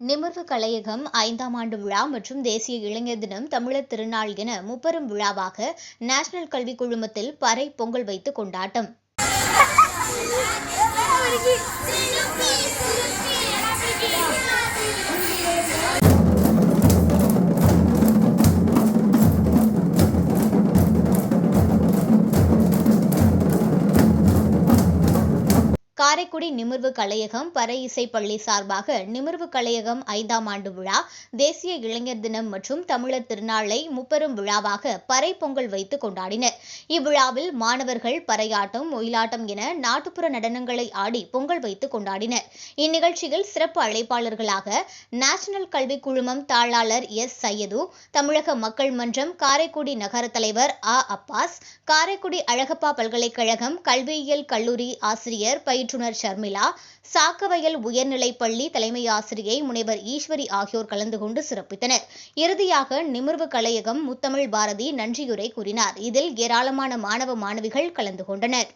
நிமிர்வு கலையகம் ஐந்தாம் ஆண்டு விழா மற்றும் தேசிய இளைஞர் தினம் தமிழர் திருநாள் என முப்பெரும் விழாவாக நேஷனல் கல்விக் குழுமத்தில் பறை பொங்கல் வைத்து கொண்டாட்டம். காரைக்குடி நிமிர்வு கலையகம் பற இசை பள்ளி சார்பாக நிமிர்வு கலையகம் ஐந்தாம் ஆண்டு விழா தேசிய இளைஞர் தினம் மற்றும் தமிழர் திருநாளை முப்பெரும் விழாவாக பறை பொங்கல் வைத்து கொண்டாடினர். இவ்விழாவில் மாணவர்கள் பறையாட்டம் ஒயிலாட்டம் என நாட்டுப்புற நடனங்களை ஆடி பொங்கல் வைத்து கொண்டாடினர். இந்நிகழ்ச்சியில் சிறப்பு அழைப்பாளர்களாக நேஷனல் கல்விக் குழுமம் தாளாளர் எஸ். சையது தமிழக மக்கள் மன்றம் காரைக்குடி நகர தலைவர் அ அப்பாஸ் காரைக்குடி அழகப்பா பல்கலைக்கழகம் கல்வியியல் கல்லூரி ஆசிரியர் பயிற்று இயக்குனர் ஷர்மிளா சாக்கவயல் உயர்நிலைப் பள்ளி தலைமை ஆசிரியை முனைவர் ஈஸ்வரி ஆகியோர் கலந்து கொண்டு சிறப்பித்தனர். இறுதியாக நிமிர்வு கலையகம் முத்தமிழ் பாரதி நன்றியுரை கூறினார். இதில் ஏராளமான மாணவ மாணவிகள் கலந்து கொண்டனர்.